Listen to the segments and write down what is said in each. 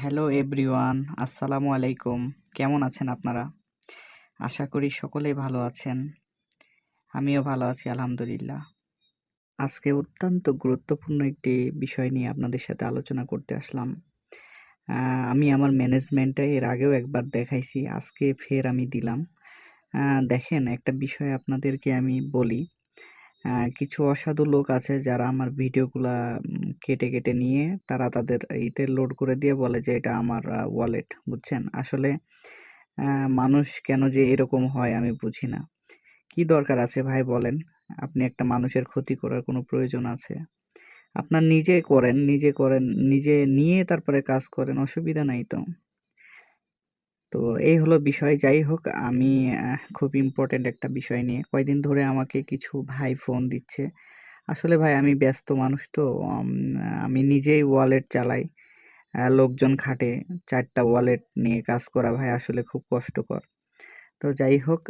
Hello everyone, আসসালামু আলাইকুম। কেমন আছেন আপনারা? আশা করি সকলেই ভালো আছেন। আমিও ভালো আছি, আলহামদুলিল্লাহ। আজকে অত্যন্ত গুরুত্বপূর্ণ একটি বিষয় নিয়ে আপনাদের সাথে আলোচনা করতে আসলাম। আমি আমার ম্যানেজমেন্টে এর আগেও একবার দেখাইছি, আজকে ফের আমি দিলাম। দেখেন, একটা বিষয় আপনাদেরকে আমি বলি। কিছু অসাধু লোক আছে যারা আমার ভিডিওগুলা কেটে কেটে নিয়ে তারা তাদের ইতে লোড করে দিয়ে বলে যে এটা আমার ওয়ালেট বুঝছেন? আসলে মানুষ কেন যে এরকম হয় আমি বুঝি না। কি দরকার আছে ভাই বলেন? আপনি একটা মানুষের ক্ষতি করার কোনো প্রয়োজন আছে? আপনার নিজে করেন নিজে করেন, নিজে নিয়ে তারপরে কাজ করেন, অসুবিধা নাই তো। তো এই হলো বিষয়। যাই হোক, আমি খুব ইম্পর্টেন্ট একটা বিষয় নিয়ে। কয়দিন ধরে আমাকে কিছু ভাই ফোন দিচ্ছে। আসলে ভাই, আমি ব্যস্ত মানুষ তো আমি নিজেই ওয়ালেট চালাই। লোকজন খাটে, চারটা ওয়ালেট নিয়ে কাজ করা ভাই আসলে খুব কষ্টকর। তো যাই হোক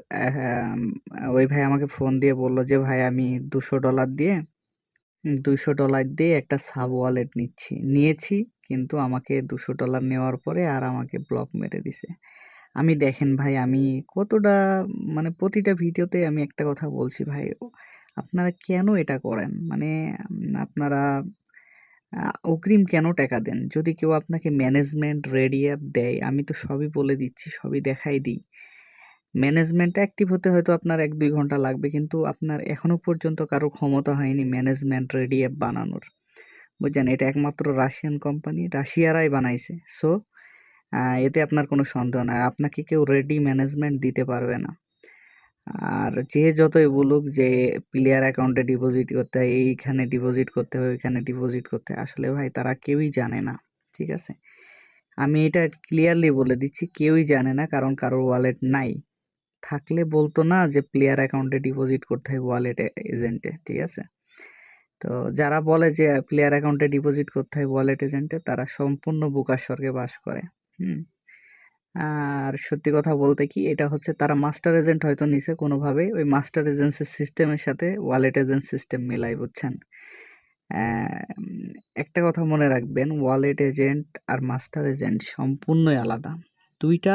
ওই ভাই আমাকে ফোন দিয়ে বলল যে, ভাই, আমি দুশো ডলার দিয়ে দুইশো ডলার দিয়ে একটা সাব ওয়ালেট নিচ্ছি। নিয়েছি, কিন্তু আমাকে দুশো ডলার নেওয়ার পরে আর আমাকে ব্লক মেরে দিছে। আমি দেখেন ভাই, আমি কতটা মানে প্রতিটা ভিডিওতে আমি একটা কথা বলছি ভাই, আপনারা কেন এটা করেন? মানে আপনারা অগ্রিম কেন টাকা দেন? যদি কেউ আপনাকে ম্যানেজমেন্ট রেডি অ্যাপ দেয়, আমি তো সবই বলে দিচ্ছি, সবই দেখাই দিই। ম্যানেজমেন্ট অ্যাক্টিভ হতে হয়তো আপনার এক দুই ঘণ্টা লাগবে, কিন্তু আপনার এখনও পর্যন্ত কারও ক্ষমতা হয়নি ম্যানেজমেন্ট রেডি অ্যাপ বানানোর। বুঝছেন? এটা একমাত্র রাশিয়ান কোম্পানি রাশিয়ারাই বানাইছে। সো এতে আপনার কোনো সন্দেহ নাই। আপনাকে কেউ রেডি ম্যানেজমেন্ট দিতে পারবে না। আর যে যতই বলুক যে প্লেয়ার অ্যাকাউন্টে ডিপোজিট করতে হয়, এইখানে ডিপোজিট করতে হয়, ওইখানে ডিপোজিট করতে হয়, আসলে ভাই তারা কেউই জানে না। ঠিক আছে? আমি এটা ক্লিয়ারলি বলে দিচ্ছি, কেউই জানে না, কারণ কারোর ওয়ালেট নাই। থাকলে বলতো না যে প্লেয়ার অ্যাকাউন্টে ডিপোজিট করতে হয় ওয়ালেট এজেন্টে ঠিক আছে? তো যারা বলে যে প্লেয়ার অ্যাকাউন্টে ডিপোজিট করতে হয় ওয়ালেট এজেন্টে তারা সম্পূর্ণ বোকার স্বর্গে বাস করে, হুম? আর সত্যি কথা বলতে কি, এটা হচ্ছে তারা মাস্টার এজেন্ট হয়তো নিছে কোনোভাবে ওই মাস্টার এজেন্সির সিস্টেমের সাথে ওয়ালেট এজেন্ট সিস্টেম মেলাই বুঝছেন? একটা কথা মনে রাখবেন ওয়ালেট এজেন্ট আর মাস্টার এজেন্ট সম্পূর্ণই আলাদা, দুইটা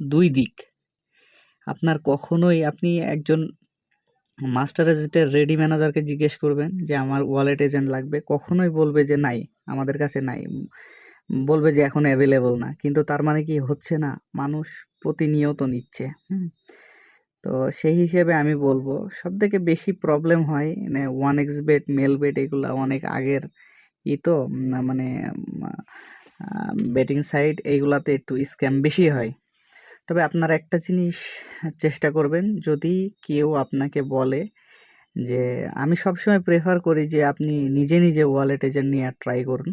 দুই দিক। আপনার কখনোই আপনি একজন মাস্টার এজেন্টের রেডি ম্যানেজারকে জিজ্ঞেস করবেন যে আমার ওয়ালেট এজেন্ট লাগবে, কখনোই বলবে যে নাই, আমাদের কাছে নাই। বলবে যে এখন অ্যাভেলেবল না, কিন্তু তার মানে কি হচ্ছে না, মানুষ প্রতিনিয়ত নিচ্ছে তো সেই হিসেবে আমি বলব সব থেকে বেশি প্রবলেম হয় মানে one X bed male bed এগুলো অনেক আগের ই তো মানে বেটিং সাইট এইগুলাতে একটু স্ক্যাম বেশি হয়। তবে আপনারা একটা জিনিস চেষ্টা করবেন, যদি কেউ আপনাকে বলে যে, আমি সবসময় প্রেফার করি যে আপনি নিজে নিজে ওয়ালেট এজেন্ট নিয়ে ট্রাই করুন।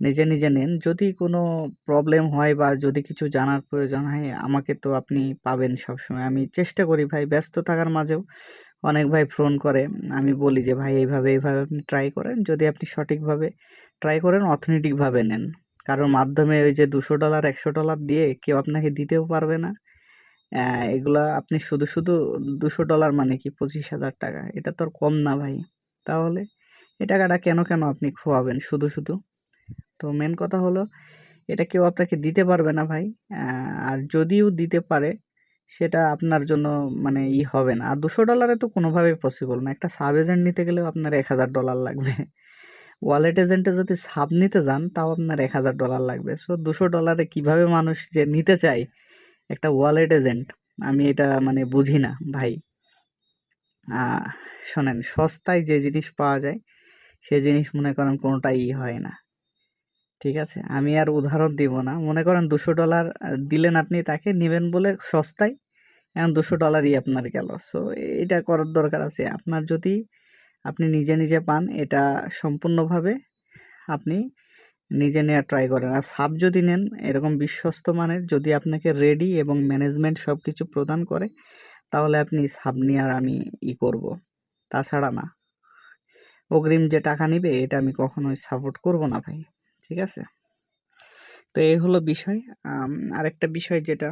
নিজে নিজে নেন। যদি কোনো প্রবলেম হয় বা যদি কিছু জানার প্রয়োজন হয়, আমাকে তো আপনি পাবেন সবসময়। আমি চেষ্টা করি ভাই, ব্যস্ত থাকার মাঝেও অনেক ভাই ফোন করে। আমি বলি যে, ভাই, এইভাবে এইভাবে আপনি ট্রাই করেন। যদি আপনি সঠিকভাবে ট্রাই করেন, অর্থনৈতিকভাবে নেন। কারোর মাধ্যমে ওই যে দুশো ডলার, একশো ডলার দিয়ে কেউ আপনাকে দিতেও পারবে না। এগুলা আপনি শুধু শুধু দুশো ডলার মানে কি পঁচিশ হাজার টাকা? এটা তো আর কম না ভাই। তাহলে এই টাকাটা কেন কেন আপনি খোয়াবেন শুধু শুধু? তো মেন কথা হলো, এটা কেউ আপনাকে দিতে পারবে না ভাই। আর যদিও দিতে পারে, সেটা আপনার জন্য মানে ই হবে না। আর দুশো ডলারে তো কোনোভাবেই পসিবল না। একটা সাব এজেন্ট নিতে গেলেও আপনার এক হাজার ডলার লাগবে। ওয়ালেট এজেন্টে যদি সাব নিতে যান, তাও আপনার এক হাজার ডলার লাগবে। সো দুশো ডলারে কীভাবে মানুষ যে নিতে চায়, একটা ওয়ালেট এজেন্ট আমি এটা মানে বুঝি না, ভাই। শোনেন, সস্তায় যে জিনিস পাওয়া যায়, সে জিনিস মনে করেন কোনোটাই হয় না। ঠিক আছে? আমি আর উদাহরণ দিব না। মনে করেন দুশো ডলার দিলেন আপনি তাকে, নেবেন বলে সস্তায়, এখন দুশো ডলারই আপনার গেল। সো এটা করার দরকার আছে। আপনার যদি আপনি নিজে নিজে পান, এটা সম্পূর্ণভাবে আপনি নিজে নেওয়ার ট্রাই করেন। আর সাপ যদি নেন, এরকম বিশ্বস্ত মানের, যদি আপনাকে রেডি এবং ম্যানেজমেন্ট সব কিছু প্রদান করে, তাহলে আপনি সাব নেওয়ার আমি ই করব। তাছাড়া না। অগ্রিম যে টাকা নিবে, এটা আমি কখনোই সাপোর্ট করব না ভাই, ঠিক আছে? তো এই হলো বিষয়। আরেকটা বিষয় যেটা